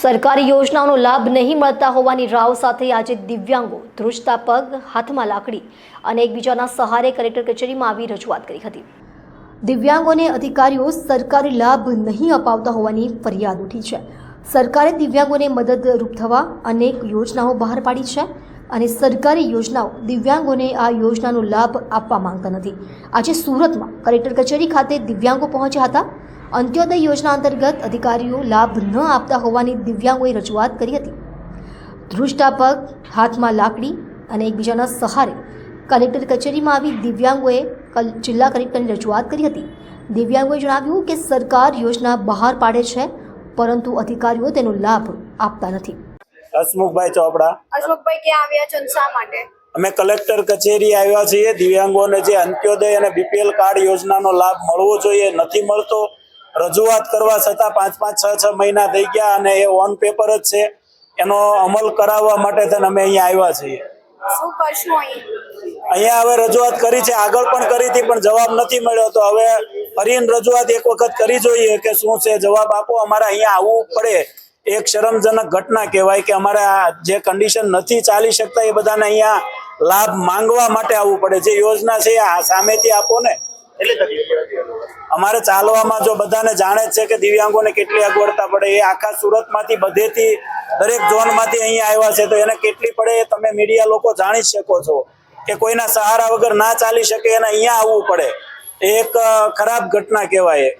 સરકારી યોજનાઓનો લાભ નહીં મળતા હોવાની રાવ સાથે આજે દિવ્યાંગો ધ્રુજતા પગ હાથમાં લાકડી અને એકબીજાના સહારે કલેક્ટર કચેરીમાં આવી રજૂઆત કરી હતી. દિવ્યાંગોને અધિકારીઓ સરકારી લાભ નહીં અપાવતા હોવાની ફરિયાદ ઉઠી છે. સરકારે દિવ્યાંગોને મદદરૂપ થવા અનેક યોજનાઓ બહાર પાડી છે અને સરકારી યોજનાઓ દિવ્યાંગોને આ યોજનાનો લાભ આપવા માંગતા નથી. આજે સુરતમાં કલેક્ટર કચેરી ખાતે દિવ્યાંગો પહોંચ્યા હતા. અંત્યોદય યોજના અંતર્ગત અધિકારીઓ લાભ ન આપતા હોવાની દિવ્યાંગોએ રજૂઆત કરી હતી. ધૃષ્ટા પગ હાથમાં લાકડી અને એકબીજાના સહારે કલેક્ટર કચેરીમાં આવી દિવ્યાંગોએ કલ- જિલ્લા કલેક્ટરની રજૂઆત કરી હતી. દિવ્યાંગોએ જણાવ્યું કે સરકાર યોજના બહાર પાડે છે પરંતુ અધિકારીઓ તેનો લાભ આપતા નથી. હસમુખભાઈ ચોપડા. હસમુખભાઈ ક્યાં આવ્યા છો શા માટે? અમે કલેક્ટર કચેરી આવ્યા છીએ. દિવ્યાંગોને જે અંત્યોદય અને બીપીએલ કાર્ડ યોજનાનો લાભ મળવો જોઈએ નથી મળતો રજૂઆત કરવા છતાં પાંચ પાંચ છ છ મહિના થઈ ગયા અને એ ઓન પેપર જ છે. એનો અમલ કરાવવા માટે થઈને અમે અહીંયા આવ્યા છીએ. અહીંયા હવે રજૂઆત કરી છે. આગળ પણ કરી હતી પણ જવાબ નથી મળ્યો. તો હવે ફરીને રજૂઆત એક વખત કરી જોઈએ કે શું છે. જવાબ આપો. અમારે અહીંયા આવવું પડે. એક શરમજનક ઘટના કહેવાય કે અમારે આ જે કન્ડિશન નથી ચાલી શકતા એ બધાને અહીંયા લાભ માંગવા માટે આવવું પડે. જે યોજના છે આ સામેથી આપો ને. અમારે ચાલવામાં જો બધાને જાણે છે કે દિવ્યાંગોને કેટલી અગવડતા પડે, એ આખા સુરતમાંથી બધેથી દરેક ઝોનમાંથી અહીંયા આવ્યા છે, તો એને કેટલી પડે એ તમે મીડિયા લોકો જાણી શકો છો કે કોઈના સહારા વગર ના ચાલી શકે એને અહીંયા આવવું પડે એક ખરાબ ઘટના કહેવાય.